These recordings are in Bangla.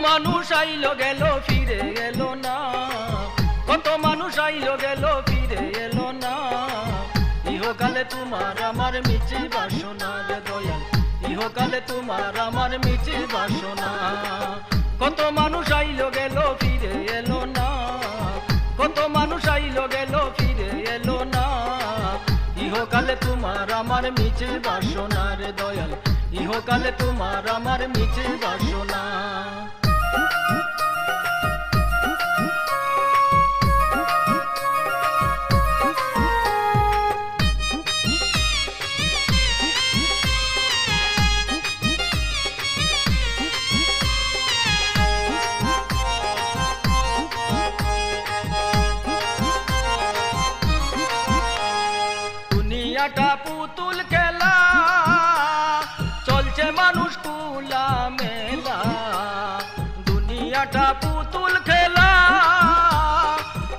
মানুষ আইলো গেল, ফিরে এলো না। কত মানুষ আইলো গেল, ফিরে এলো না। ইহকালে তোমার আমার মিছে বাসনা রে দয়াল। ইহকালে তোমার আমার মিছে বাসনা। কত মানুষ আইলো গেল, ফিরে এলো না। কত মানুষ আইলো গেল, ফিরে এলো না। ইহকালে তোমার আমার মিছে বাসনা রে দয়াল। ইহকালে তোমার আমার মিছে বাসনা। দুনিয়াটা পুতুল খেলা। চলছে মানুষ কুলা মেলা দুনিয়াটা পুতুল খেলা।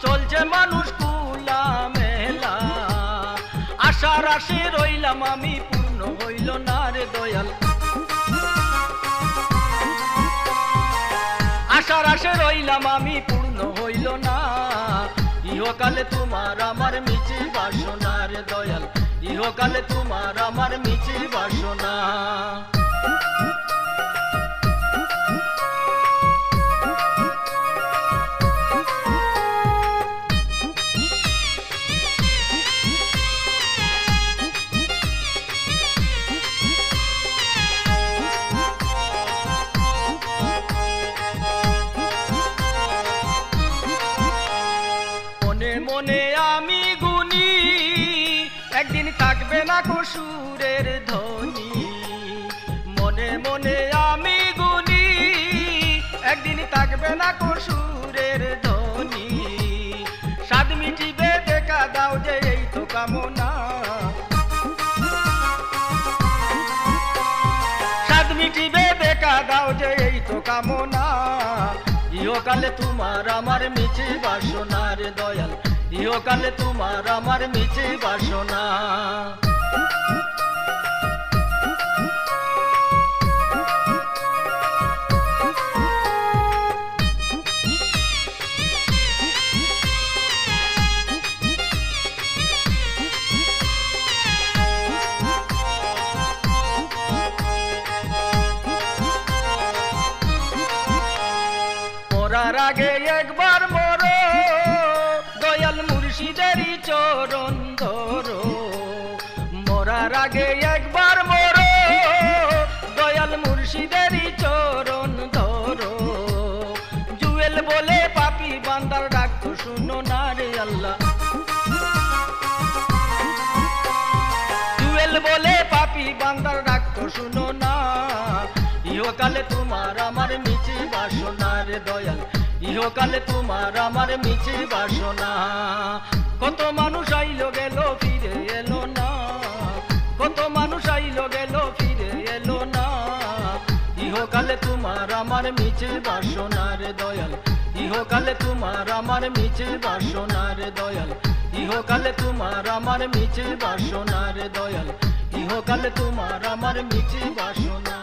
চলছে মানুষ কুলা মেলা আশে রইলাম আমি, পূর্ণ হইল না রে দয়াল। আশে রইলাম আমি, পূর্ণ হইল না। ইহকালে তোমার আমার মিছে বাসনা রে দয়াল। ইহকালে তোমার আমার মিছিল বাসনা। থাকবে না কসুরের ধ্বনি। মনে মনে আমি গুনি একদিন থাকবে না কসুরের ধ্বনি। স্বাদ মিটিবে, দেখা দাও যে এই তো কামনা। স্বাদ মিটিবে, দেখা দাও যে এই তো কামনা। ইহকালে তোমার আমার মিছে বাসনা রে দয়াল। ইহকালে তোমার আমার মিছে বাসনা। আগে একবার মরো দয়াল মুর্শিদেরই চরণ ধরো। আগে একবার মরো। দয়াল মুর্শিদেরই চরণ ধরো। জুয়েল বলে পাপি বান্দার ডাক শুনো না রে আল্লাহ। জুয়েল বলে পাপি বান্দার ডাক শুনো না। ইহকালে তোমার আমার মিছে বাসনা রে দয়াল। ইহকালে তোমার আমার মিছে বাসনা। কত মানুষ ইহকালে তোমার আমার মিছে বাসনার দয়াল। ইহকালে তোমার আমার মিছে বাসনার দয়াল। ইহকালে তোমার আমার মিছে বাসনার দয়াল। ইহকালে তোমার আমার মিছে বাসনা